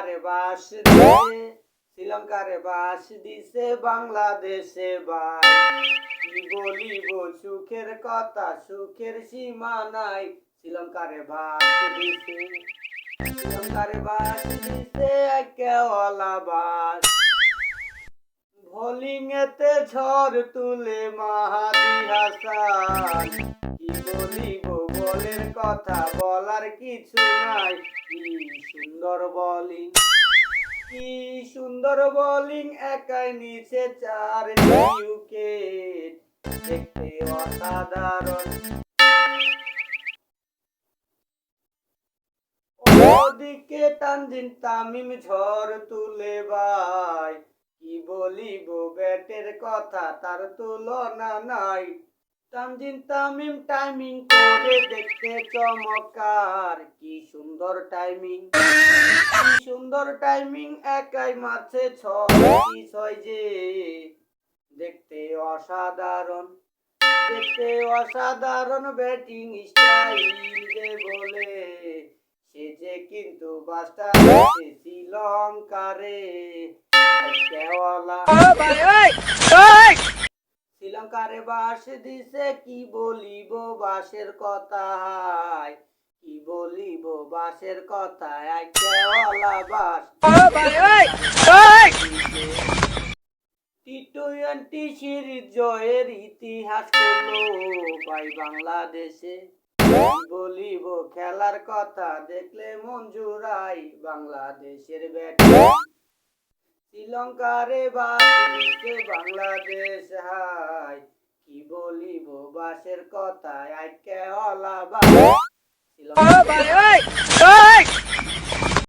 শ্রীলঙ্কারে বাস দিছে শ্রীলঙ্কারে বাস দিছে, বাংলাদেশে বাস। বলিব সুখের কথা, সুখের সীমা নাই শ্রীলঙ্কারে বাস দিছে। শ্রীলঙ্কারে বাস দিছে কেওয়ালা বাস। ভলিংয়েতে ঝড় তুলে মাহাদি হাসান। কি বলিব বলের কথা বলার কিছু নাই সুন্দর বলিং। কি সুন্দর বোলিং, একাই নিচে চার উইকেট দেখতে অসাধারণ। ওদিকে তামিম ঝড় তুলে ভাই। কি বলিব, ব্যাটের কথা তার তুলনা নাই। তানজিন তামিম টাইমিং করে দেখতে চমৎকার। কি সুন্দর টাইমিং কি সুন্দর টাইমিং একাই মারছে ছয় ছয় যে। দেখতে অসাধারণ। দেখতে অসাধারণ ব্যাটিং স্টাইল যে বলে। সে যে কিন্তু বাসটা শ্রীলঙ্কারে। কেওয়ালা শ্রীলঙ্কারে বাস দিছে, কি বলিব বাসের কথা হায় কি বলিব বাসের কথা আই বাস টি সিরিজ জয়ের ইতিহাস ভাই বাংলাদেশে। বলিব খেলার কথা দেখলে জুড়াই বাংলাদেশের ব্যাটিং। শ্রীলঙ্কারে বাসে বাংলাদেশ হাই কি বলিব বাসের কথা আজকে বাস শ্রীলঙ্কা